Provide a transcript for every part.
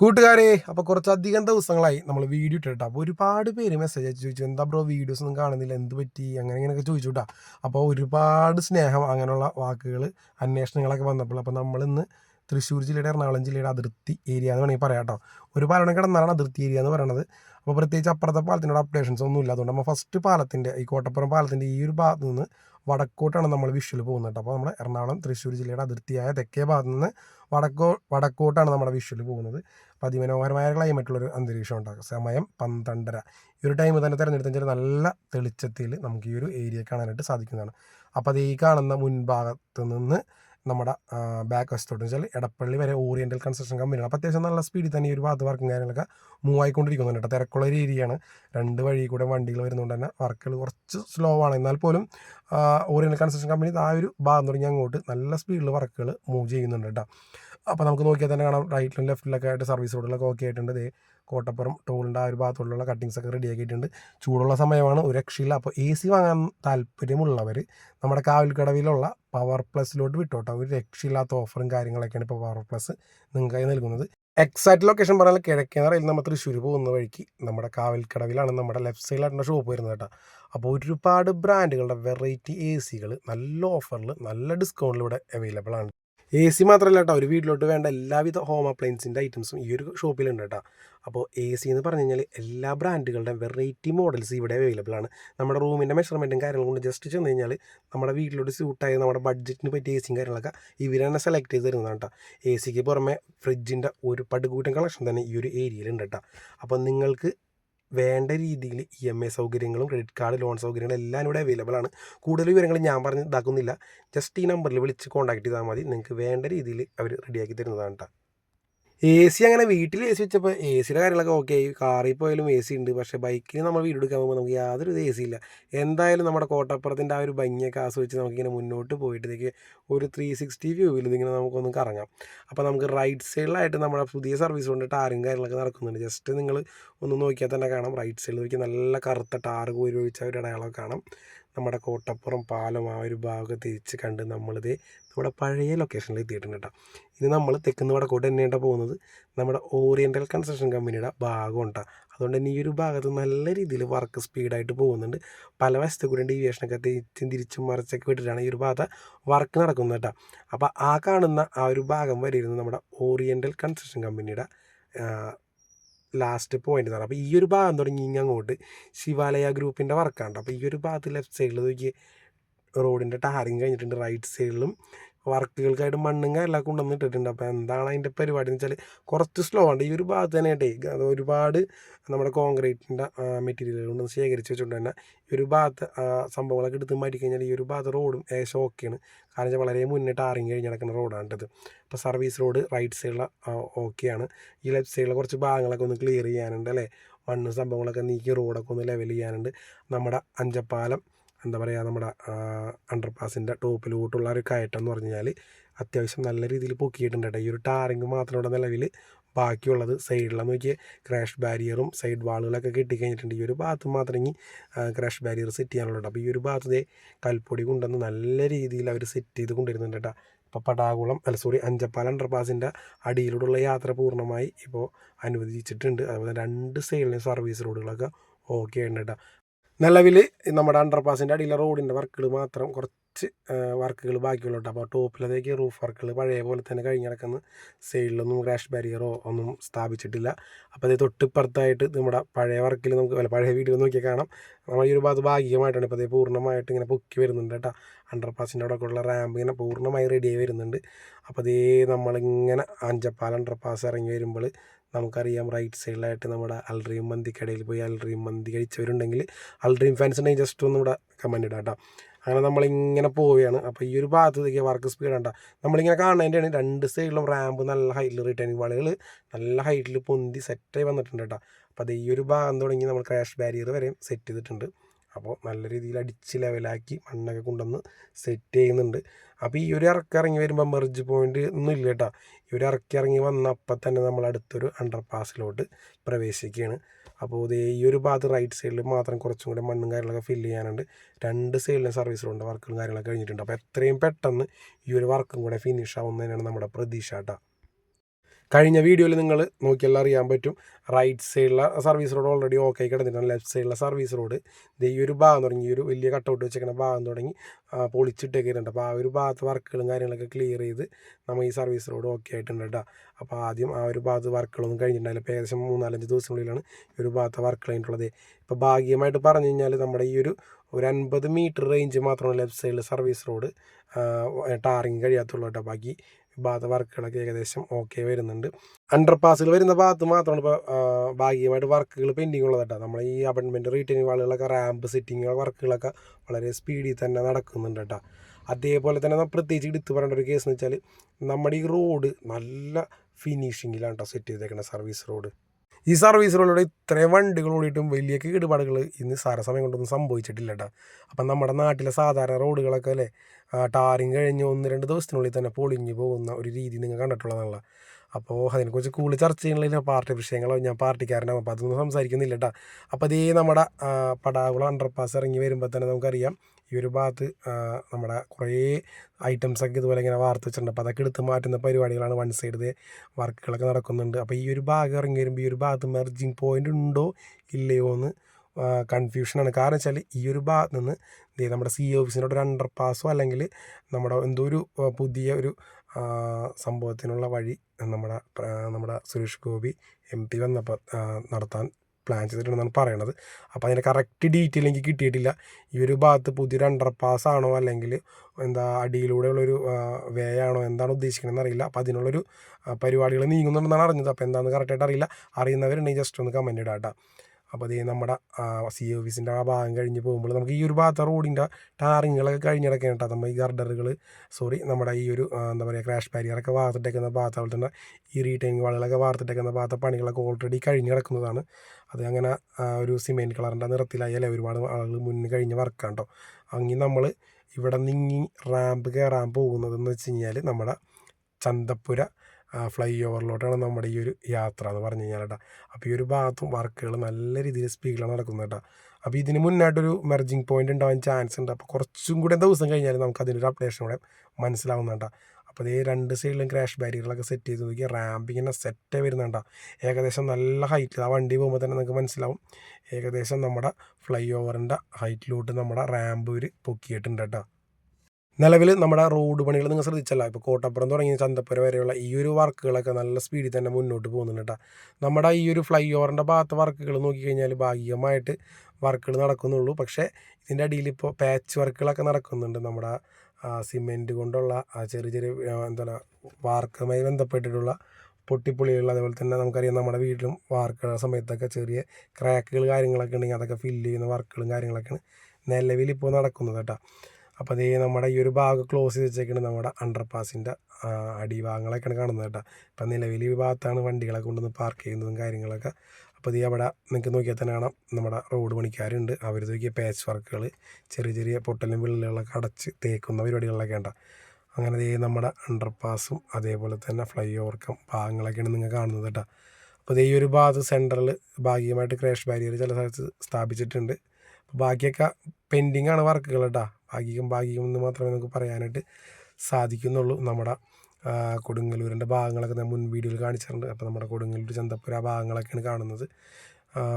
കൂട്ടുകാരെ അപ്പോൾ കുറച്ചധികം ദിവസങ്ങളായി നമ്മൾ വീഡിയോ ഇട്ടിട്ട്. അപ്പോൾ ഒരുപാട് പേര് മെസ്സേജ് അയച്ചു ചോദിച്ചു എന്താ ബ്രോ വീഡിയോസ് ഒന്നും കാണുന്നില്ല? എന്ത് പറ്റി? അങ്ങനെ ഇങ്ങനെയൊക്കെ ചോദിച്ചു കേട്ടോ അപ്പോൾ ഒരുപാട് സ്നേഹം അങ്ങനെയുള്ള വാക്കുകൾ അന്വേഷണങ്ങളൊക്കെ വന്നപ്പോൾ അപ്പോൾ നമ്മളിന്ന് തൃശ്ശൂർ ജില്ലയുടെ എറണാകുളം ജില്ലയുടെ അതിർത്തി ഏരിയ എന്ന് വേണമെങ്കിൽ പറയാം കേട്ടോ ഒരു പാലം കിടന്നാണ് അതിർത്തി ഏരിയ എന്ന് പറയുന്നത് അപ്പോൾ പ്രത്യേകിച്ച് അപ്പുറത്തെ പാലത്തിനോട് അപ്ഡേഷൻസ് ഒന്നും ഇല്ല. അതുകൊണ്ട് നമ്മൾ ഫസ്റ്റ് പാലത്തിന്റെ ഈ കോട്ടപ്പുറം പാലത്തിന്റെ ഈ ഒരു ഭാഗത്ത് നിന്ന് വടക്കോട്ടാണ് നമ്മൾ വിഷ്വൽ പോകുന്നത് അപ്പോൾ നമ്മുടെ എറണാകുളം തൃശ്ശൂർ ജില്ലയുടെ അതിർത്തിയായ തെക്കേ ഭാഗത്ത് നിന്ന് വടക്കോ വടക്കോട്ടാണ് നമ്മുടെ വിഷ്വൽ പോകുന്നത്. അപ്പോൾ അതിമനോഹരമായ ക്ലൈമറ്റുള്ളൊരു അന്തരീക്ഷം ഉണ്ടാകും സമയം പന്ത്രണ്ടര. ഈ ഒരു ടൈം തന്നെ തിരഞ്ഞെടുത്ത നല്ല തെളിച്ചത്തിൽ നമുക്ക് ഈ ഒരു ഏരിയ കാണാനായിട്ട് സാധിക്കുന്നതാണ്. അപ്പോൾ അത് ഈ കാണുന്ന മുൻഭാഗത്ത് നിന്ന് നമ്മുടെ ബാക്ക് വശത്തോട്ട് വെച്ചാൽ എടപ്പള്ളി വരെ ഓറിയന്റൽ കൺസ്ട്രക്ഷൻ കമ്പനിയാണ് അപ്പോൾ അത്യാവശ്യം നല്ല സ്പീഡിൽ തന്നെ ഈ ഒരു ഭാഗത്ത് വർക്കും കാര്യങ്ങളൊക്കെ മൂവ് ആയിക്കൊണ്ടിരിക്കുന്നുണ്ട് കേട്ടോ. തിരക്കുള്ള ഒരു ഏരിയയാണ് രണ്ട് വഴി കൂടെ വണ്ടികൾ വരുന്നതുകൊണ്ട് തന്നെ വർക്കുകൾ കുറച്ച് സ്ലോ ആണ്. എന്നാൽ പോലും ഓറിയന്റൽ കൺസ്ട്രക്ഷൻ കമ്പനി ആ ഒരു ഭാഗം തുടങ്ങി അങ്ങോട്ട് നല്ല സ്പീഡിൽ വർക്കുകൾ മൂവ് ചെയ്യുന്നുണ്ട് കേട്ടോ. അപ്പോൾ നമുക്ക് നോക്കിയാൽ തന്നെ കാണാം. റൈറ്റിലും ലെഫ്റ്റിലൊക്കെ ആയിട്ട് സർവീസ് റോഡിലൊക്കെ ഓക്കെ ആയിട്ടുണ്ട്. ദേ കോട്ടപ്പുറം ടോളിന്റെ ആ ഒരു ഭാഗത്തുള്ള കട്ടിങ്സ് ഒക്കെ റെഡി ആക്കിയിട്ടുണ്ട്. ചൂടുള്ള സമയമാണ് ഒരു രക്ഷയില്ല. അപ്പോൾ എ സി വാങ്ങാൻ താല്പര്യമുള്ളവർ നമ്മുടെ കാവിൽക്കടവിലുള്ള പവർ പ്ലസിലോട്ട് വിട്ടോട്ടോ. ഒരു രക്ഷയില്ലാത്ത ഓഫറും കാര്യങ്ങളൊക്കെയാണ് ഇപ്പോൾ പവർ പ്ലസ് നിങ്ങൾക്കായി നൽകുന്നത്. എക്സാക്ട് ലൊക്കേഷൻ പറഞ്ഞാൽ കിഴക്കേനറയിൽ നമ്മൾ തൃശ്ശൂർ പോകുന്ന വഴിക്ക് നമ്മുടെ കാവൽക്കടവിലാണ് നമ്മുടെ ലെഫ്റ്റ് സൈഡിലായിട്ടുള്ള ഷോപ്പ് വരുന്നത് കേട്ടോ. അപ്പോൾ ഒരുപാട് ബ്രാൻഡുകളുടെ വെറൈറ്റി എ സികൾ നല്ല ഓഫറിൽ നല്ല ഡിസ്കൗണ്ടിലൂടെ അവൈലബിൾ ആണ്. എ സി മാത്രമല്ല കേട്ടോ ഒരു വീട്ടിലോട്ട് വേണ്ട എല്ലാവിധ ഹോം അപ്ലയൻസിന്റെ ഐറ്റംസും ഈ ഒരു ഷോപ്പിലുണ്ട് കേട്ടോ അപ്പോൾ എ സി എന്ന് പറഞ്ഞു കഴിഞ്ഞാൽ എല്ലാ ബ്രാൻഡുകളുടെ വെറൈറ്റി മോഡൽസ് ഇവിടെ അവൈലബിൾ ആണ്. നമ്മുടെ റൂമിന്റെ മെഷർമെന്റും കാര്യങ്ങളും കൊണ്ട് ജസ്റ്റ് ചെന്ന് കഴിഞ്ഞാൽ നമ്മുടെ വീട്ടിലോട്ട് സ്യൂട്ടായ നമ്മുടെ ബഡ്ജറ്റിന് പറ്റിയ എ സിയും കാര്യങ്ങളൊക്കെ ഇവർ തന്നെ സെലക്ട് ചെയ്ത് തരുന്നതാണ് കേട്ടോ എ സിക്ക് പുറമെ ഫ്രിഡ്ജിന്റെ ഒരു പടുകൂറ്റൻ കളക്ഷൻ തന്നെ ഈ ഒരു ഏരിയയിലുണ്ട് കേട്ടോ അപ്പോൾ നിങ്ങൾക്ക് വേണ്ട രീതിയിൽ ഇ എം ഐ സൗകര്യങ്ങളും ക്രെഡിറ്റ് കാർഡ് ലോൺ സൗകര്യങ്ങളും എല്ലാം ഇവിടെ അവൈലബിൾ ആണ്. കൂടുതൽ വിവരങ്ങൾ ഞാൻ പറഞ്ഞ് ഇതാക്കുന്നില്ല. ജസ്റ്റ് ഈ നമ്പറിൽ വിളിച്ച് കോൺടാക്ട് ചെയ്താൽ മതി. നിങ്ങൾക്ക് വേണ്ട രീതിയിൽ അവർ റെഡിയാക്കി തരുന്നതാണ് കേട്ടോ എ സി അങ്ങനെ വീട്ടിൽ എ സി വെച്ചപ്പോൾ എ സിയുടെ കാര്യങ്ങളൊക്കെ ഓക്കെ ആയി കാറിൽ പോയാലും എ സി ഉണ്ട്. പക്ഷേ ബൈക്കിൽ നമ്മൾ വീട് എടുക്കാൻ പോകുമ്പോൾ നമുക്ക് യാതൊരു എ സി ഇല്ല. എന്തായാലും നമ്മുടെ കോട്ടപ്പുറത്തിന്റെ ആ ഒരു ഭംഗിയൊക്കെ ആസ്വദിച്ച് നമുക്കിങ്ങനെ മുന്നോട്ട് പോയിട്ടേക്ക് ഒരു ത്രീ സിക്സ്റ്റി വ്യൂവിൽ ഇതിങ്ങനെ നമുക്കൊന്ന് കറങ്ങാം. അപ്പോൾ നമുക്ക് റൈറ്റ് സൈഡിലായിട്ട് നമ്മുടെ പുതിയ സർവീസ് കൊണ്ട് ടാറും കാര്യങ്ങളൊക്കെ നടക്കുന്നുണ്ട്. ജസ്റ്റ് നിങ്ങൾ ഒന്ന് നോക്കിയാൽ തന്നെ കാണാം. റൈറ്റ് സൈഡിൽ നോക്കി നല്ല കറുത്ത ടാറ് കോരി ഒഴിച്ച ഒരു അടയാളം കാണാം. നമ്മുടെ കോട്ടപ്പുറം പാലം ആ ഒരു ഭാഗം തിരിച്ച് കണ്ട് നമ്മളിത് നമ്മുടെ പഴയ ലൊക്കേഷനിൽ എത്തിയിട്ടുണ്ട് കേട്ടോ. ഇനി നമ്മൾ തെക്കുന്ന് വടക്കോട്ട് തന്നെയാണ് പോകുന്നത്. നമ്മുടെ ഓറിയന്റൽ കൺസ്ട്രക്ഷൻ കമ്പനിയുടെ ഭാഗം ഉണ്ടാ? അതുകൊണ്ട് തന്നെ ഈ ഒരു ഭാഗത്ത് നല്ല രീതിയിൽ വർക്ക് സ്പീഡായിട്ട് പോകുന്നുണ്ട്. പല വശത്ത് കൂടെ ഡീവിയേഷനൊക്കെ തിരിച്ചും തിരിച്ചും മറിച്ചൊക്കെ വിട്ടിട്ടാണ് ഈ ഒരു ഭാഗത്ത് വർക്ക് നടക്കുന്നത് കേട്ടോ. അപ്പോൾ ആ കാണുന്ന ആ ഒരു ഭാഗം വരെ ഇരുന്ന് നമ്മുടെ oriental construction company last point എന്ന് അപ്പോൾ ഈ ഒരു ഭാഗം തുടങ്ങി ഇങ്ങ് അങ്ങോട്ട് ശിവാലയ ഗ്രൂപ്പിന്റെ വർക്കാണ് അപ്പോൾ ഈ ഒരു ഭാഗത്ത് ലെഫ്റ്റ് സൈഡിൽ നോക്കി റോഡിന്റെ ടാറിങ് കഴിഞ്ഞിട്ടുണ്ട്. റൈറ്റ് സൈഡിലും വർക്കുകൾക്കായിട്ട് മണ്ണും കാര്യമൊക്കെ കൊണ്ടുവന്ന് ഇട്ടിട്ടുണ്ട്. അപ്പോൾ എന്താണ് അതിന്റെ പരിപാടി എന്ന് വെച്ചാൽ കുറച്ച് സ്ലോ ആണ്. ഈ ഒരു ഭാഗത്ത് തന്നെ ആയിട്ടേ അത് ഒരുപാട് നമ്മുടെ കോൺക്രീറ്റിന്റെ മെറ്റീരിയലുകൾ കൊണ്ടൊന്ന് ശേഖരിച്ച് വെച്ചുകൊണ്ട് തന്നെ ഈ ഒരു ഭാഗത്ത് സംഭവങ്ങളൊക്കെ എടുത്ത് മാറ്റി കഴിഞ്ഞാൽ ഈ ഒരു ഭാഗത്ത് റോഡും ഏകദേശം ഓക്കെയാണ് കാരണം വെച്ചാൽ വളരെ മുന്നേ ടാറിങ് കഴിഞ്ഞ് നടക്കുന്ന റോഡാണിത് ഇപ്പോൾ സർവീസ് റോഡ് റൈറ്റ് സൈഡിലെ ഓക്കെയാണ് ഈ ലെഫ്റ്റ് സൈഡിലെ കുറച്ച് ഭാഗങ്ങളൊക്കെ ഒന്ന് ക്ലിയർ ചെയ്യാനുണ്ട് അല്ലേ? മണ്ണ് സംഭവങ്ങളൊക്കെ നീക്കി റോഡൊക്കെ ഒന്ന് ലെവൽ ചെയ്യാനുണ്ട്. നമ്മുടെ അഞ്ചപ്പാലം എന്താ പറയുക നമ്മുടെ അണ്ടർ പാസിന്റെ ടോപ്പിലോട്ടുള്ള ഒരു കയറ്റം എന്ന് പറഞ്ഞു കഴിഞ്ഞാൽ അത്യാവശ്യം നല്ല രീതിയിൽ പൊക്കിയിട്ടുണ്ട് കേട്ടോ ഈ ഒരു ടാറിങ് മാത്രം ഇവിടെ നിലവിൽ ബാക്കിയുള്ളത് സൈഡിലെന്ന് നോക്കിയാൽ ക്രാഷ് ബാരിയറും സൈഡ് വാളുകളൊക്കെ കിട്ടിക്കഴിഞ്ഞിട്ടുണ്ട്. ഈ ഒരു ഭാഗത്ത് മാത്രം മാത്രമേ ക്രാഷ് ബാരിയർ സെറ്റ് ചെയ്യാനുള്ളൂ അപ്പോൾ ഈ ഒരു ഭാഗത്ത് കൽപ്പൊടി കൊണ്ടുവന്ന് നല്ല രീതിയിൽ അവർ സെറ്റ് ചെയ്ത് കൊണ്ടുവരുന്നുണ്ട് കേട്ടോ ഇപ്പോൾ പടാകുളം അല്ല സോറി അഞ്ചപ്പാല അണ്ടർപാസിന്റെ അടിയിലൂടെയുള്ള യാത്ര പൂർണമായി ഇപ്പോൾ അനുവദിച്ചിട്ടുണ്ട്. അതുപോലെ രണ്ട് സൈഡിലെ സർവീസ് റോഡുകളൊക്കെ ഓക്കെ ഉണ്ട് കേട്ടോ നിലവിൽ നമ്മുടെ അണ്ടർപാസിന്റെ അടിയിലെ റോഡിന്റെ വർക്കുകൾ മാത്രം കുറച്ച് വർക്കുകൾ ബാക്കിയുള്ളൂ അപ്പോൾ ടോപ്പിലതേക്ക് റൂഫ് വർക്കുകൾ പഴയ പോലെ തന്നെ കഴിഞ്ഞ് കിടക്കുന്ന സൈഡിലൊന്നും ക്രാഷ് ബാരിയറോ ഒന്നും സ്ഥാപിച്ചിട്ടില്ല. അപ്പോൾ അത് തൊട്ടിപ്പുറത്തായിട്ട് നമ്മുടെ പഴയ വർക്കിൽ നമുക്ക് അല്ല പഴയ വീഡിയോ നോക്കിയാൽ കാണാം. നമ്മൾ ഈ ഒരു ഭാഗത്ത് ഭാഗികമായിട്ടാണ് ഇപ്പോൾ അതേ പൂർണമായിട്ട് ഇങ്ങനെ പൊക്കി വരുന്നുണ്ട് കേട്ടോ. അണ്ടർപാസിന്റെ അവിടെ ഉള്ള റാമ്പ് ഇങ്ങനെ പൂർണമായി റെഡിയായി വരുന്നുണ്ട്. അപ്പോൾ അതേ നമ്മളിങ്ങനെ അഞ്ചപ്പാൽ അണ്ടർപാസ് ഇറങ്ങി വരുമ്പോൾ നമുക്കറിയാം റൈറ്റ് സൈഡിലായിട്ട് നമ്മുടെ അൽഡ്രീം മന്തിക്കടയിൽ പോയി അൽഡ്രീം മന്തി കഴിച്ചവരുണ്ടെങ്കിൽ അൽഡ്രീം ഫാൻസ് ഉണ്ടെങ്കിൽ ജസ്റ്റ് ഒന്ന് ഇവിടെ കമന്റ് ഇടാം കേട്ടോ അങ്ങനെ നമ്മളിങ്ങനെ പോവുകയാണ്. അപ്പോൾ ഈ ഒരു ഭാഗത്തേക്ക് വർക്ക് സ്പീഡ് ഉണ്ടാ നമ്മളിങ്ങനെ കാണേണ്ടതാണ് രണ്ട് സൈഡിലും റാമ്പ് നല്ല ഹൈറ്റിൽ റിട്ടേണിങ് വളകൾ നല്ല ഹൈറ്റിൽ പൊന്തി സെറ്റായി വന്നിട്ടുണ്ട് കേട്ടോ അപ്പോൾ അത് ഈ ഒരു ഭാഗം തുടങ്ങി നമ്മൾ ക്രാഷ് ബാരിയർ വരെയും സെറ്റ് ചെയ്തിട്ടുണ്ട്. അപ്പോൾ നല്ല രീതിയിൽ അടിച്ച് ലെവലാക്കി മണ്ണൊക്കെ കൊണ്ടുവന്ന് സെറ്റ് ചെയ്യുന്നുണ്ട്. അപ്പോൾ ഈ ഒരു ഇറക്കി ഇറങ്ങി വരുമ്പോൾ മെർജ് പോയിന്റ് ഒന്നും ഇല്ല കേട്ടോ. ഈ ഒരു ഇറക്കി ഇറങ്ങി വന്ന അപ്പം തന്നെ നമ്മൾ അടുത്തൊരു അണ്ടർ പാസിലോട്ട് പ്രവേശിക്കുകയാണ്. അപ്പോൾ ഇത് ഈ ഒരു ഭാഗത്ത് റൈറ്റ് സൈഡിൽ മാത്രം കുറച്ചും കൂടെ മണ്ണും കാര്യങ്ങളൊക്കെ ഫില്ല് ചെയ്യാനുണ്ട്. രണ്ട് സൈഡിലും സർവീസ് ഉണ്ട് വർക്കും കാര്യങ്ങളൊക്കെ കഴിഞ്ഞിട്ടുണ്ട്. അപ്പോൾ എത്രയും പെട്ടെന്ന് ഈ ഒരു വർക്കും കൂടെ ഫിനിഷ് ആവുന്നതിനാണ് നമ്മുടെ പ്രതീക്ഷ കേട്ടോ. കഴിഞ്ഞ വീഡിയോയിൽ നിങ്ങൾ നോക്കിയാൽ അറിയാൻ പറ്റും. റൈറ്റ് സൈഡിലെ സർവീസ് റോഡ് ഓൾറെഡി ഓക്കെ കിടന്നിട്ടാണ്. ലെഫ്റ്റ് സൈഡിലെ സർവീസ് റോഡ് ഇത് ഈ ഒരു ഭാഗം തുടങ്ങി ഈ ഒരു വലിയ കട്ടൗട്ട് വെച്ചേക്കുന്ന ഭാഗം തുടങ്ങി പൊളിച്ചിട്ടേക്കുന്നുണ്ട് അപ്പോൾ ആ ഒരു ഭാഗത്ത് വർക്കുകളും കാര്യങ്ങളൊക്കെ ക്ലിയർ ചെയ്ത് നമ്മൾ ഈ സർവീസ് റോഡ് ഓക്കെ ആയിട്ടുണ്ട് കേട്ടോ അപ്പോൾ ആദ്യം ആ ഒരു ഭാഗത്ത് വർക്കുകളൊന്നും കഴിഞ്ഞിട്ടുണ്ടായില്ല ഇപ്പോൾ ഏകദേശം മൂന്നാലഞ്ച് ദിവസങ്ങളിലാണ് ഈ ഒരു ഭാഗത്ത് വർക്ക് കഴിഞ്ഞിട്ടുള്ളത്. ഇപ്പോൾ ഭാഗ്യമായിട്ട് പറഞ്ഞു കഴിഞ്ഞാൽ നമ്മുടെ ഈ ഒരു ഒരു അൻപത് മീറ്റർ റേഞ്ച് മാത്രമാണ് ലെഫ്റ്റ് സൈഡിൽ സർവീസ് റോഡ് ടാറിങ് കഴിയാത്തുള്ളൂ കേട്ടോ ബാക്കി ഭാഗത്ത് വർക്കുകളൊക്കെ ഏകദേശം ഓക്കെ വരുന്നുണ്ട്. അണ്ടർ പാസുകൾ വരുന്ന ഭാഗത്ത് മാത്രമാണ് ഇപ്പോൾ ഭാഗികമായിട്ട് വർക്കുകൾ പെൻഡിങ് ഉള്ളത് കേട്ടോ. നമ്മൾ ഈ അബൺമെന്റ് റീറ്റേണിങ് വാളുകളൊക്കെ റാമ്പ് സെറ്റിങ് വർക്കുകളൊക്കെ വളരെ സ്പീഡിൽ തന്നെ നടക്കുന്നുണ്ട് കേട്ടോ. അതേപോലെ തന്നെ പ്രത്യേകിച്ച് എടുത്തു പറയേണ്ട ഒരു കേസ് എന്ന് വെച്ചാൽ നമ്മുടെ ഈ റോഡ് നല്ല ഫിനിഷിങ്ങിലാണ് കേട്ടോ സെറ്റ് ചെയ്തേക്കുന്നത് സർവീസ് റോഡ് ഈ സർവീസ് റോഡിലൂടെ ഇത്രയും വണ്ടികൾ ഓടിയിട്ടും വലിയ കേടുപാടുകൾ ഇന്ന് സാര സമയം കൊണ്ടൊന്നും സംഭവിച്ചിട്ടില്ല കേട്ടോ അപ്പം നമ്മുടെ നാട്ടിലെ സാധാരണ റോഡുകളൊക്കെ അല്ലേ ടാറിങ് കഴിഞ്ഞ് ഒന്ന് രണ്ട് ദിവസത്തിനുള്ളിൽ തന്നെ പൊളിഞ്ഞു പോകുന്ന ഒരു രീതി നിങ്ങൾ കണ്ടിട്ടുള്ളതാണല്ല. അപ്പോൾ അതിനെക്കുറിച്ച് കൂടുതൽ ചർച്ച ചെയ്യണില്ല പാർട്ടി വിഷയങ്ങളോ ഞാൻ പാർട്ടിക്കാരനാണ് അപ്പോൾ അതൊന്നും സംസാരിക്കുന്നില്ല കേട്ടോ അപ്പോൾ ഇതേ നമ്മുടെ പടാകുളം അണ്ടർപാസ് ഇറങ്ങി വരുമ്പോൾ തന്നെ നമുക്കറിയാം ഈ ഒരു ഭാഗത്ത് നമ്മുടെ കുറേ ഐറ്റംസൊക്കെ ഇതുപോലെ ഇങ്ങനെ വാർത്ത വെച്ചിട്ടുണ്ട്. അപ്പോൾ അതൊക്കെ എടുത്ത് മാറ്റുന്ന പരിപാടികളാണ് വൺ സൈഡ് വർക്കുകളൊക്കെ നടക്കുന്നുണ്ട്. അപ്പോൾ ഈ ഒരു ഭാഗം ഇറങ്ങി വരുമ്പോൾ ഈ ഒരു ഭാഗത്ത് മെർജിങ് പോയിന്റ് ഉണ്ടോ ഇല്ലയോ എന്ന് കൺഫ്യൂഷനാണ് കാരണം വെച്ചാൽ ഈ ഒരു ഭാഗത്ത് നിന്ന് നമ്മുടെ സി ഓഫീസിനോട് ഒരു അണ്ടർ പാസോ അല്ലെങ്കിൽ നമ്മുടെ എന്തോ ഒരു പുതിയ ഒരു സംഭവത്തിനുള്ള വഴി നമ്മുടെ നമ്മുടെ സുരേഷ് ഗോപി എം പി വന്നപ്പോൾ നടത്താൻ പ്ലാൻ ചെയ്തിട്ടുണ്ടെന്നാണ് പറയണത്. അപ്പോൾ അതിന്റെ കറക്റ്റ് ഡീറ്റെയിൽ എനിക്ക് കിട്ടിയിട്ടില്ല. ഈ ഒരു ഭാഗത്ത് പുതിയൊരു അണ്ടർ പാസ് ആണോ അല്ലെങ്കിൽ എന്താ അടിയിലൂടെയുള്ളൊരു വേ ആണോ എന്താണ് ഉദ്ദേശിക്കണമെന്ന് അറിയില്ല. അപ്പോൾ അതിനുള്ളൊരു പരിപാടികൾ നീങ്ങുന്നുണ്ടെന്നാണ് അറിഞ്ഞത്. അപ്പോൾ എന്താണെന്ന് കറക്റ്റായിട്ട് അറിയില്ല. അറിയുന്നവരുണ്ടെങ്കിൽ ജസ്റ്റ് ഒന്ന് കമന്റ് ഇടാം കേട്ടോ അപ്പോൾ അതേ നമ്മുടെ സി ഓഫീസിന്റെ ആ ഭാഗം കഴിഞ്ഞ് പോകുമ്പോൾ നമുക്ക് ഈ ഒരു ഭാഗത്തെ റോഡിന്റെ ടാറിങ്ങുകളൊക്കെ കഴിഞ്ഞിടക്കാൻ കേട്ടോ. നമ്മൾ ഈ ഗർഡറുകൾ സോറി നമ്മുടെ ഈ ഒരു എന്താ പറയുക ക്രാഷ് ബാരിയറൊക്കെ വാർത്തിട്ടേക്കുന്ന ഭാഗത്ത് അതുപോലെ തന്നെ ഈ റീടൈനിങ് വളകളൊക്കെ വാർത്തിട്ടേക്കുന്ന ഭാഗത്തെ പണികളൊക്കെ ഓൾറെഡി കഴിഞ്ഞ് കിടക്കുന്നതാണ്. അത് അങ്ങനെ ഒരു സിമെന്റ് കളറിന്റെ നിറത്തിലായാലേ ഒരുപാട് ആളുകൾ മുന്നിൽ കഴിഞ്ഞ് വർക്കാണ് കേട്ടോ. അങ്ങനെ നമ്മൾ ഇവിടെ നിങ്ങി റാമ്പ് കയറാൻ പോകുന്നതെന്ന് വെച്ച് കഴിഞ്ഞാൽ നമ്മുടെ ചന്തപ്പുര ഫ്ലൈ ഓവറിലോട്ടാണ് നമ്മുടെ ഈ ഒരു യാത്ര എന്ന് പറഞ്ഞു കഴിഞ്ഞാൽ കേട്ടോ അപ്പോൾ ഈ ഒരു ഭാഗത്തും വർക്കുകൾ നല്ല രീതിയിൽ സ്പീഡിലാണ് നടക്കുന്നത് കേട്ടോ അപ്പോൾ ഇതിന് മുന്നായിട്ടൊരു മെർജിങ് പോയിന്റ് ഉണ്ടാവാൻ ചാൻസ് ഉണ്ട്. അപ്പോൾ കുറച്ചും കൂടെ ദിവസം കഴിഞ്ഞാൽ നമുക്ക് അതിന്റെ ഒരു അപ്ഡേഷൻ കൂടെ മനസ്സിലാവുന്നുണ്ട് അപ്പോൾ ഇതേ രണ്ട് സൈഡിലും ക്രാഷ് ബാരിയറുകളൊക്കെ സെറ്റ് ചെയ്ത് നോക്കി റാമ്പിങ്ങനെ സെറ്റ് വരുന്നുണ്ടോ ഏകദേശം നല്ല ഹൈറ്റിൽ ആ വണ്ടി പോകുമ്പോൾ തന്നെ നിങ്ങൾക്ക് മനസ്സിലാവും. ഏകദേശം നമ്മുടെ ഫ്ലൈ ഓവറിന്റെ ഹൈറ്റിലോട്ട് നമ്മുടെ റാമ്പ് ഒരു പൊക്കിയിട്ടുണ്ട് കേട്ടോ നിലവിൽ നമ്മുടെ റോഡ് പണികൾ നിങ്ങൾ ശ്രദ്ധിച്ചല്ല. ഇപ്പോൾ കോട്ടപ്പുറം തുടങ്ങി ചന്തപ്പുര വരെയുള്ള ഈ ഒരു വർക്കുകളൊക്കെ നല്ല സ്പീഡിൽ തന്നെ മുന്നോട്ട് പോകുന്നുണ്ട് കേട്ടോ നമ്മുടെ ഈ ഒരു ഫ്ലൈ ഓവറിന്റെ ഭാഗത്ത് വർക്കുകൾ നോക്കിക്കഴിഞ്ഞാൽ ഭാഗികമായിട്ട് വർക്കുകൾ നടക്കുന്നുള്ളൂ. പക്ഷേ ഇതിന്റെ അടിയിൽ ഇപ്പോൾ പാച്ച് വർക്കുകളൊക്കെ നടക്കുന്നുണ്ട്. നമ്മുടെ സിമെന്റ് കൊണ്ടുള്ള ചെറിയ ചെറിയ എന്താ പറയുക വാർക്കുമായി ബന്ധപ്പെട്ടിട്ടുള്ള പൊട്ടിപ്പൊളികൾ അതേപോലെ തന്നെ നമുക്കറിയാം നമ്മുടെ വീട്ടിലും വാർക്കുന്ന സമയത്തൊക്കെ ചെറിയ ക്രാക്കുകൾ കാര്യങ്ങളൊക്കെ ഉണ്ടെങ്കിൽ അതൊക്കെ ഫില്ല് ചെയ്യുന്ന വർക്കുകളും കാര്യങ്ങളൊക്കെയാണ് നിലവിൽ ഇപ്പോൾ നടക്കുന്നത് കേട്ടോ അപ്പോൾ ദേ നമ്മുടെ ഈ ഒരു ഭാഗം ക്ലോസ് ചെയ്ത് വെച്ചേക്കുന്നത് നമ്മുടെ അണ്ടർ പാസിന്റെ അടിഭാഗങ്ങളൊക്കെയാണ് കാണുന്നത് കേട്ടോ. ഇപ്പം നിലവിൽ ഈ ഭാഗത്താണ് വണ്ടികളെ കൊണ്ടുവന്ന് പാർക്ക് ചെയ്യുന്നതും കാര്യങ്ങളൊക്കെ. അപ്പോൾ ഈ അവിടെ നിങ്ങൾക്ക് നോക്കിയാൽ തന്നെ കാണാം. നമ്മുടെ റോഡ് പണിക്കാരുണ്ട്. അവർ നോക്കിയ പാച്ച് വർക്കുകൾ ചെറിയ ചെറിയ പൊട്ടലും വിള്ളലുകളൊക്കെ അടച്ച് തേക്കുന്ന പരിപാടികളിലൊക്കെ ഉണ്ട് അങ്ങനെ ദേ നമ്മുടെ അണ്ടർ പാസും അതേപോലെ തന്നെ ഫ്ലൈ ഓവർക്കം ഭാഗങ്ങളൊക്കെയാണ് നിങ്ങൾ കാണുന്നത് കേട്ടോ. അപ്പോൾ ഈ ഒരു ഭാഗത്ത് സെന്ററിൽ ഭാഗികമായിട്ട് ക്രാഷ് ബാരിയർ ചില സ്ഥലത്ത് സ്ഥാപിച്ചിട്ടുണ്ട്. ബാക്കിയൊക്കെ പെൻഡിങ് ആണ് വർക്കുകൾ കേട്ടോ ഭാഗികം ഭാഗികം എന്ന് മാത്രമേ നമുക്ക് പറയാനായിട്ട് സാധിക്കുന്നുള്ളൂ. നമ്മുടെ കൊടുങ്ങല്ലൂരിന്റെ ഭാഗങ്ങളൊക്കെ ഞാൻ മുൻ വീഡിയോയിൽ കാണിച്ചിട്ടുണ്ട്. അപ്പോൾ നമ്മുടെ കൊടുങ്ങല്ലൂർ ചന്തപ്പുര ഭാഗങ്ങളൊക്കെയാണ് കാണുന്നത്.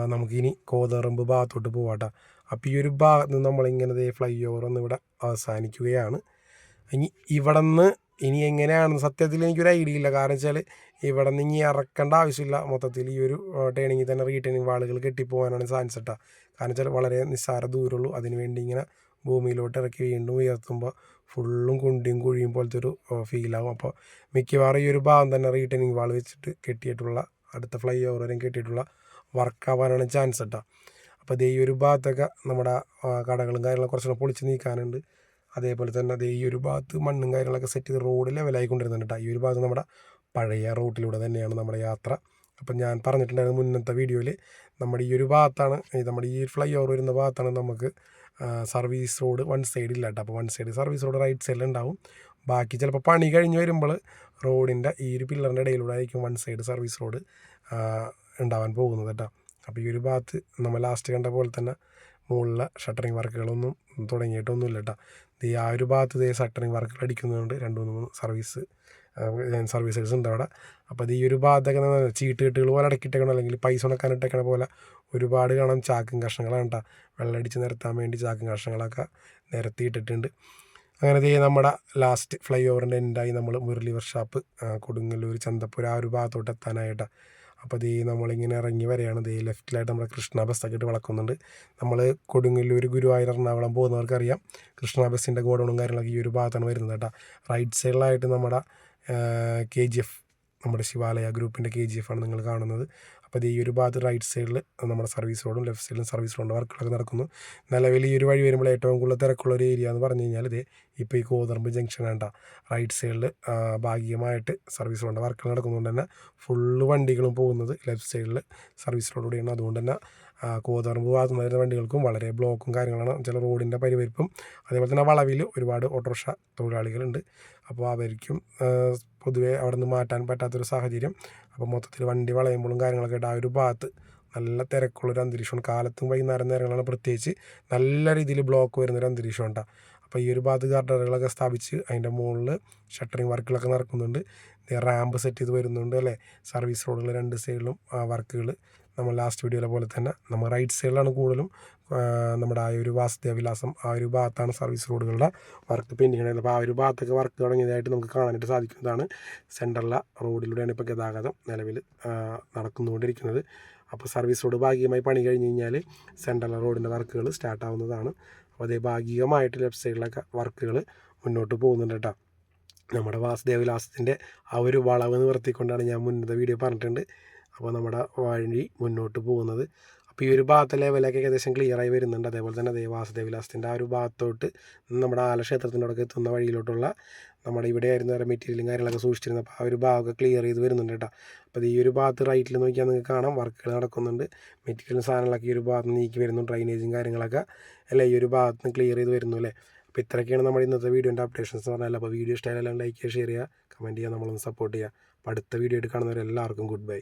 നമുക്കിനി കോതറമ്പ് ഭാഗത്തോട്ട് പോവാട്ടോ അപ്പോൾ ഈ ഒരു ഭാഗത്ത് നിന്ന് നമ്മളിങ്ങനെ ഫ്ലൈ ഓവർ ഒന്ന് ഇവിടെ അവസാനിക്കുകയാണ്. ഇനി ഇവിടെ നിന്ന് ഇനി എങ്ങനെയാണെന്ന് സത്യത്തിൽ എനിക്കൊരു ഐഡിയ ഇല്ല. കാരണം വെച്ചാൽ ഇവിടെ നിന്ന് ഇനി ഇറക്കേണ്ട ആവശ്യമില്ല. മൊത്തത്തിൽ ഈ ഒരു ടേണിങ്ങിൽ തന്നെ റീടേണിങ് വാളുകൾ കെട്ടിപ്പോകാനാണ് ചാൻസ് കേട്ടോ കാരണം വെച്ചാൽ വളരെ നിസ്സാര ദൂരമുള്ളൂ. അതിനുവേണ്ടി ഇങ്ങനെ ഭൂമിയിലോട്ട് ഇറക്കി വീണ്ടും ഉയർത്തുമ്പോൾ ഫുള്ളും കുണ്ടിയും കുഴിയും പോലത്തെ ഒരു ഫീലാവും അപ്പോൾ മിക്കവാറും ഈ ഒരു ഭാഗം തന്നെ റീടേണിങ് വാൾ വെച്ചിട്ട് കെട്ടിയിട്ടുള്ള അടുത്ത ഫ്ലൈ ഓവർ വരെയും കെട്ടിയിട്ടുള്ള വർക്കാവാനാണ് ചാൻസ് കേട്ടോ അപ്പോൾ ദേ ഈ ഒരു ഭാഗത്തൊക്കെ നമ്മുടെ കടകളും കാര്യങ്ങളും കുറച്ചുകൂടെ പൊളിച്ച് നീക്കാനുണ്ട്. അതേപോലെ തന്നെ അതേ ഈ ഒരു ഭാഗത്ത് മണ്ണും കാര്യങ്ങളൊക്കെ സെറ്റ് ചെയ്ത് റോഡ് ലെവലായി കൊണ്ടിരുന്നുണ്ട് കേട്ടോ ഈ ഒരു ഭാഗത്ത് നമ്മുടെ പഴയ റൂട്ടിലൂടെ തന്നെയാണ് നമ്മുടെ യാത്ര. അപ്പം ഞാൻ പറഞ്ഞിട്ടുണ്ടായിരുന്നു മുന്നത്തെ വീഡിയോയിൽ നമ്മുടെ ഈ ഒരു ഭാഗത്താണ് നമ്മുടെ ഈ ഫ്ലൈ ഓവർ വരുന്ന ഭാഗത്താണ് നമുക്ക് സർവീസ് റോഡ് വൺ സൈഡ് ഇല്ല കേട്ടോ. അപ്പോൾ one side service road right സൈഡിൽ ഉണ്ടാവും. ബാക്കി ചിലപ്പോൾ പണി കഴിഞ്ഞ് വരുമ്പോൾ റോഡിന്റെ ഈ ഒരു പില്ലറിന്റെ ഇടയിലൂടെ ആയിരിക്കും വൺ സൈഡ് സർവീസ് റോഡ് ഉണ്ടാവാൻ പോകുന്നത് കേട്ടോ. അപ്പോൾ ഈ ഒരു ഭാഗത്ത് നമ്മൾ ലാസ്റ്റ് കണ്ട പോലെ തന്നെ മുകളിലെ ഷട്ടറിങ് വർക്കുകളൊന്നും തുടങ്ങിയിട്ടൊന്നുമില്ല കേട്ടോ. ഈ ആ ഒരു ഭാഗത്ത് ഇതേ ഷട്ടറിങ് വർക്കുകൾ അടിക്കുന്നതുകൊണ്ട് രണ്ട് മൂന്ന് സർവീസ് സർവീസസ് ഉണ്ട് അവിടെ. അപ്പോൾ അത് ഈ ഒരു ബാധകം ചീട്ട് കെട്ടുകൾ പോലെ അടക്കിയിട്ടേക്കണം? അല്ലെങ്കിൽ പൈസ ഉണക്കാനിട്ടേക്കണ പോലെ ഒരുപാട് കാണാം ചാക്കും കഷ്ണങ്ങളാണ് കേട്ടോ. വെള്ളമടിച്ച് നിരത്താൻ വേണ്ടി ചാക്കും കഷ്ണങ്ങളൊക്കെ നിരത്തിയിട്ടിട്ടുണ്ട്. അങ്ങനെ ദേ നമ്മുടെ ലാസ്റ്റ് ഫ്ലൈ ഓവറിന്റെ എൻഡായി നമ്മൾ മുരളി വർഷാപ്പ് കൊടുങ്ങല്ലൂർ ചന്തപ്പുര ആ ഒരു ഭാഗത്തോട്ട് എത്താനായിട്ട്. അപ്പോൾ ദേ നമ്മളിങ്ങനെ ഇറങ്ങി വരെയാണ്. ദേ ലെഫ്റ്റിലായിട്ട് നമ്മുടെ കൃഷ്ണ ബസ്സൊക്കെ വളക്കുന്നുണ്ട്. നമ്മൾ കൊടുങ്ങല്ലൂർ ഗുരുവായൂർ എറണാകുളം പോകുന്നവർക്കറിയാം കൃഷ്ണ ഗോഡൗണും കാര്യങ്ങളൊക്കെ ഈ ഒരു ഭാഗത്താണ് വരുന്നത് കേട്ടോ. റൈറ്റ് സൈഡിലായിട്ട് നമ്മുടെ കെ ജി എഫ് നമ്മുടെ ശിവാലയ ഗ്രൂപ്പിന്റെ കെ ജി എഫ് ആണ് നിങ്ങൾ കാണുന്നത്. അപ്പോൾ അത് ഈ ഒരു ഭാഗത്ത് റൈറ്റ് സൈഡിൽ നമ്മുടെ സർവീസ് റോഡും ലെഫ്റ്റ് സൈഡിലും സർവീസ് റോഡിന്റെ വർക്കുകളൊക്കെ നടക്കുന്നു. നിലവിൽ ഈ ഒരു വഴി വരുമ്പോൾ ഏറ്റവും കൂടുതൽ തിരക്കുള്ള ഒരു ഏരിയ എന്ന് പറഞ്ഞു കഴിഞ്ഞാൽ ഇത് ഇപ്പോൾ ഈ കോതർമ്പ് ജംഗ്ഷൻ വേണ്ട റൈറ്റ് സൈഡിൽ ഭാഗികമായിട്ട് സർവീസ് റോഡിന്റെ വർക്കുകൾ നടക്കുന്നതുകൊണ്ട് തന്നെ ഫുള്ള് വണ്ടികളും പോകുന്നത് ലെഫ്റ്റ് സൈഡിൽ സർവീസ് റോഡിലൂടെയാണ് അതുകൊണ്ട് തന്നെ കോതർമ്പ് ഭാഗത്ത് വരുന്ന വണ്ടികൾക്കും വളരെ ബ്ലോക്കും കാര്യങ്ങളാണ്. ചില റോഡിന്റെ പരിവരിപ്പും അതേപോലെ തന്നെ വളവിൽ ഒരുപാട് ഓട്ടോറിക്ഷ തൊഴിലാളികളുണ്ട്. അപ്പോൾ അവർക്കും പൊതുവേ അവിടെ നിന്ന് മാറ്റാൻ പറ്റാത്തൊരു സാഹചര്യം. അപ്പോൾ മൊത്തത്തിൽ വണ്ടി വളയുമ്പോഴും കാര്യങ്ങളൊക്കെ ആ ഒരു ഭാഗത്ത് നല്ല തിരക്കുള്ളൊരു അന്തരീക്ഷമാണ്. കാലത്തും വൈകുന്നേരം നേരങ്ങളാണ് പ്രത്യേകിച്ച് നല്ല രീതിയിൽ ബ്ലോക്ക് വരുന്നൊരു അന്തരീക്ഷം ഉണ്ടാകും അപ്പോൾ ഈ ഒരു ഭാഗത്ത് ഗാർഡറുകളൊക്കെ സ്ഥാപിച്ച് അതിന്റെ മുകളിൽ ഷട്ടറിങ് വർക്കുകളൊക്കെ നടക്കുന്നുണ്ട്. റാമ്പ് സെറ്റ് ചെയ്ത് വരുന്നുണ്ട് അല്ലേ? സർവീസ് റോഡുകൾ രണ്ട് സൈഡിലും വർക്കുകൾ നമ്മൾ ലാസ്റ്റ് വീഡിയോയിലെ പോലെ തന്നെ നമ്മൾ റൈറ്റ് സൈഡിലാണ് കൂടുതലും നമ്മുടെ ആ ഒരു വാസുദേവ വിലാസം ആ ഒരു ഭാഗത്താണ് സർവീസ് റോഡുകളുടെ വർക്ക് പെൻഡിങ് അപ്പോൾ ആ ഒരു ഭാഗത്തൊക്കെ വർക്ക് തുടങ്ങിയതായിട്ട് നമുക്ക് കാണാനായിട്ട് സാധിക്കുന്നതാണ്. സെൻട്രലിലെ റോഡിലൂടെയാണ് ഇപ്പോൾ ഗതാഗതം നിലവിൽ നടക്കുന്നുകൊണ്ടിരിക്കുന്നത് അപ്പോൾ സർവീസ് റോഡ് ഭാഗികമായി പണി കഴിഞ്ഞ് കഴിഞ്ഞാൽ സെൻട്രൽ റോഡിന്റെ വർക്കുകൾ സ്റ്റാർട്ട് ആവുന്നതാണ്. അപ്പോൾ അതേ ഭാഗികമായിട്ട് ലെഫ്റ്റ് സൈഡിലൊക്കെ വർക്കുകൾ മുന്നോട്ട് പോകുന്നുണ്ട് കേട്ടോ. നമ്മുടെ വാസുദേവ വിലാസത്തിന്റെ ആ ഒരു വളവ് നിവർത്തിക്കൊണ്ടാണ് ഞാൻ മുന്നത്തെ വീഡിയോ പറഞ്ഞിട്ടുണ്ട്. അപ്പോൾ നമ്മുടെ വഴി മുന്നോട്ട് പോകുന്നത്. അപ്പോൾ ഈ ഒരു ഭാഗത്തെ ലെവലൊക്കെ ഏകദേശം ക്ലിയറായി വരുന്നുണ്ട്. അതേപോലെ തന്നെ ദേവാസ ദേവിലാസത്തിന്റെ ആ ഒരു ഭാഗത്തോട്ട് നമ്മുടെ ആലക്ഷേത്രത്തിന്റെ അവിടെ എത്തുന്ന വഴിയിലോട്ടുള്ള നമ്മുടെ ഇവിടെ ആയിരുന്നു വേറെ മെറ്റീരിയലും കാര്യങ്ങളൊക്കെ സൂക്ഷിച്ചിരുന്നത്. അപ്പോൾ ആ ഒരു ഭാഗമൊക്കെ ക്ലിയർ ചെയ്ത് വരുന്നുണ്ട് കേട്ടോ. അപ്പോൾ ഈ ഒരു ഭാഗത്ത് റൈറ്റിൽ നോക്കിയാൽ നിങ്ങൾക്ക് കാണാം. വർക്കുകൾ നടക്കുന്നുണ്ട്. മെറ്റീരിയലും സാധനങ്ങളൊക്കെ ഈ ഒരു ഭാഗത്ത് നീക്കി വരുന്നു. ഡ്രൈനേജും കാര്യങ്ങളൊക്കെ അല്ലേ? ഈ ഒരു ഭാഗത്ത് നിന്ന് ക്ലിയർ ചെയ്ത് വരുന്നു അല്ലേ? അപ്പോൾ ഇത്രയൊക്കെയാണ് നമ്മുടെ ഇന്നത്തെ വീഡിയോന്റെ അപ്ഡേഷൻസ് എന്ന് പറഞ്ഞാൽ അപ്പോൾ വീഡിയോ ഇഷ്ടമായാലും ലൈക്ക് ചെയ്യുക ഷെയർ ചെയ്യുക കമന്റ് ചെയ്യുക നമ്മളൊന്ന് സപ്പോർട്ട് ചെയ്യുക. അപ്പോൾ അടുത്ത വീഡിയോ ആയിട്ട് കാണുന്നവരെല്ലാവർക്കും ഗുഡ് ബൈ